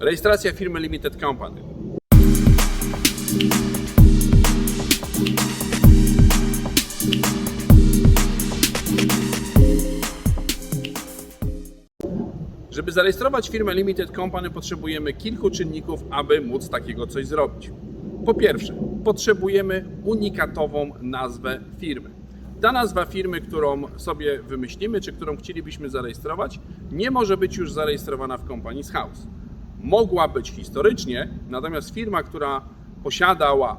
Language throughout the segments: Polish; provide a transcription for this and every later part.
Rejestracja firmy Limited Company. Żeby zarejestrować firmę Limited Company potrzebujemy kilku czynników, aby móc takiego coś zrobić. Po pierwsze, potrzebujemy unikatową nazwę firmy. Ta nazwa firmy, którą sobie wymyślimy, czy którą chcielibyśmy zarejestrować, nie może być już zarejestrowana w Companies House. Mogła być historycznie, natomiast firma, która posiadała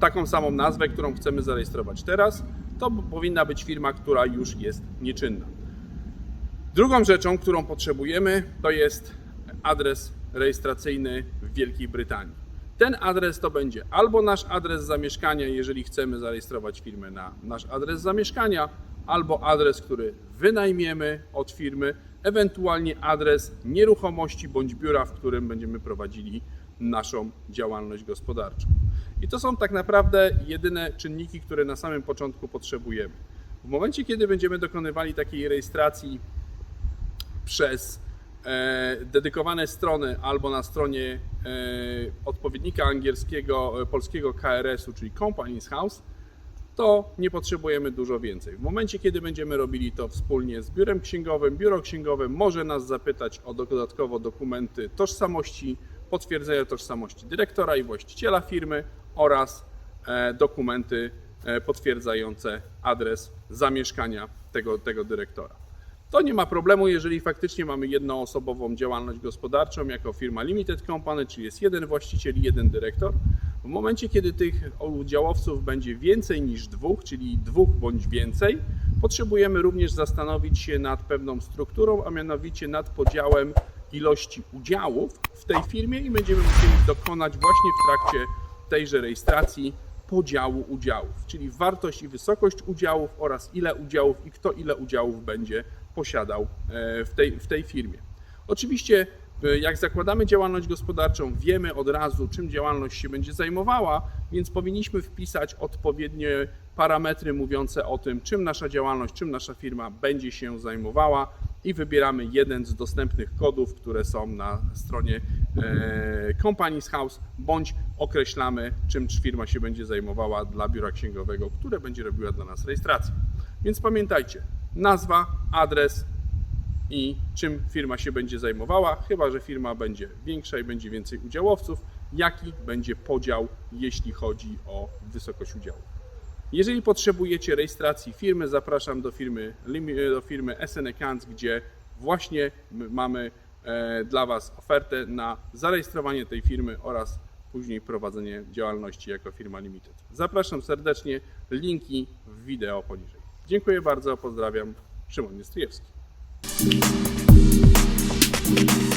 taką samą nazwę, którą chcemy zarejestrować teraz, to powinna być firma, która już jest nieczynna. Drugą rzeczą, którą potrzebujemy, to jest adres rejestracyjny w Wielkiej Brytanii. Ten adres to będzie albo nasz adres zamieszkania, jeżeli chcemy zarejestrować firmę na nasz adres zamieszkania, albo adres, który wynajmiemy od firmy, ewentualnie adres nieruchomości bądź biura, w którym będziemy prowadzili naszą działalność gospodarczą. I to są tak naprawdę jedyne czynniki, które na samym początku potrzebujemy. W momencie, kiedy będziemy dokonywali takiej rejestracji przez e, dedykowane strony albo na stronie e, odpowiednika angielskiego, e, polskiego KRS-u, czyli Companies House, to nie potrzebujemy dużo więcej. W momencie, kiedy będziemy robili to wspólnie z biurem księgowym, biuro księgowe może nas zapytać o dodatkowo dokumenty tożsamości, potwierdzenia tożsamości dyrektora i właściciela firmy oraz e, dokumenty e, potwierdzające adres zamieszkania tego, tego dyrektora. To nie ma problemu, jeżeli faktycznie mamy jednoosobową działalność gospodarczą jako firma Limited Company, czyli jest jeden właściciel i jeden dyrektor. W momencie, kiedy tych udziałowców będzie więcej niż dwóch, czyli dwóch bądź więcej, potrzebujemy również zastanowić się nad pewną strukturą, a mianowicie nad podziałem ilości udziałów w tej firmie i będziemy musieli dokonać właśnie w trakcie tejże rejestracji podziału udziałów, czyli wartość i wysokość udziałów oraz ile udziałów i kto ile udziałów będzie posiadał e, w tej, w tej firmie. Oczywiście, jak zakładamy działalność gospodarczą, wiemy od razu, czym działalność się będzie zajmowała, więc powinniśmy wpisać odpowiednie parametry mówiące o tym, czym nasza działalność, czym nasza firma będzie się zajmowała i wybieramy jeden z dostępnych kodów, które są na stronie e, Companies House, bądź określamy, czym firma się będzie zajmowała dla biura księgowego, które będzie robiła dla nas rejestrację. Więc pamiętajcie, nazwa, adres i czym firma się będzie zajmowała, chyba że firma będzie większa i będzie więcej udziałowców, jaki będzie podział, jeśli chodzi o wysokość udziału. Jeżeli potrzebujecie rejestracji firmy, zapraszam do firmy, do firmy gdzie właśnie mamy e, dla Was ofertę na zarejestrowanie tej firmy oraz później prowadzenie działalności jako firma limited. Zapraszam serdecznie, linki w wideo poniżej. Dziękuję bardzo, pozdrawiam, Szymon Thank you